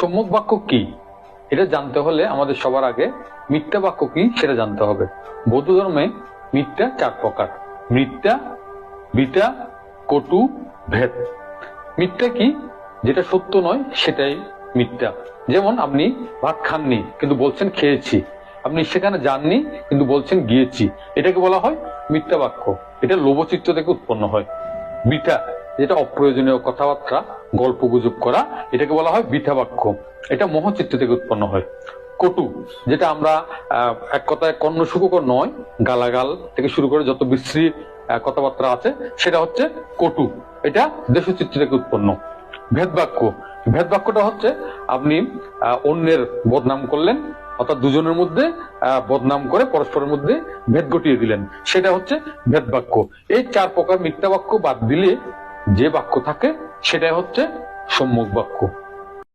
সম্মুখ বাক্য কি? এটা জানতে হলে আমাদের সবার আগে মিথ্যা বাক্য কি সেটা জানতে হবে। বৌদ্ধ ধর্মে মিথ্যা চার প্রকার। মিথ্যা, বিটা, কটু, ভেদ। মিথ্যা কি? যেটা সত্য নয়, সেটাই মিথ্যা। যেমন আপনি ভাত খাননি, কিন্তু বলছেন খেয়েছি। আপনি সেখানে যাননি, কিন্তু বলছেন গিয়েছি। এটাকে বলা হয় মিথ্যা বাক্য। এটা লোভচিত্র থেকে উৎপন্ন হয়। বিটা যেটা অপ্রয়োজনীয় কথাবার্তা, গল্প গুজব করা, এটাকে বলা হয় বিঠা বাক্য। এটা মোহচিত্ত থেকে উৎপন্ন হয়। কটু, যেটা আমরা এক কথায় কর্ণ সুখকর নয়, গালাগাল থেকে শুরু করে যত বিশ্রী কথাবার্তা আছে, সেটা হচ্ছে কটু। এটা দেশচিত্ত থেকে উৎপন্ন। ভেদবাক্য ভেদবাক্যটা হচ্ছে, আপনি অন্যের বদনাম করলেন, অর্থাৎ দুজনের মধ্যে বদনাম করে পরস্পরের মধ্যে ভেদ ঘটিয়ে দিলেন। সেটা হচ্ছে ভেদবাক্য এই চার প্রকার মিথ্যা বাক্য বাদ দিলে যে বাক্য থাকে সেটাই হচ্ছে সম্মুখ বাক্য।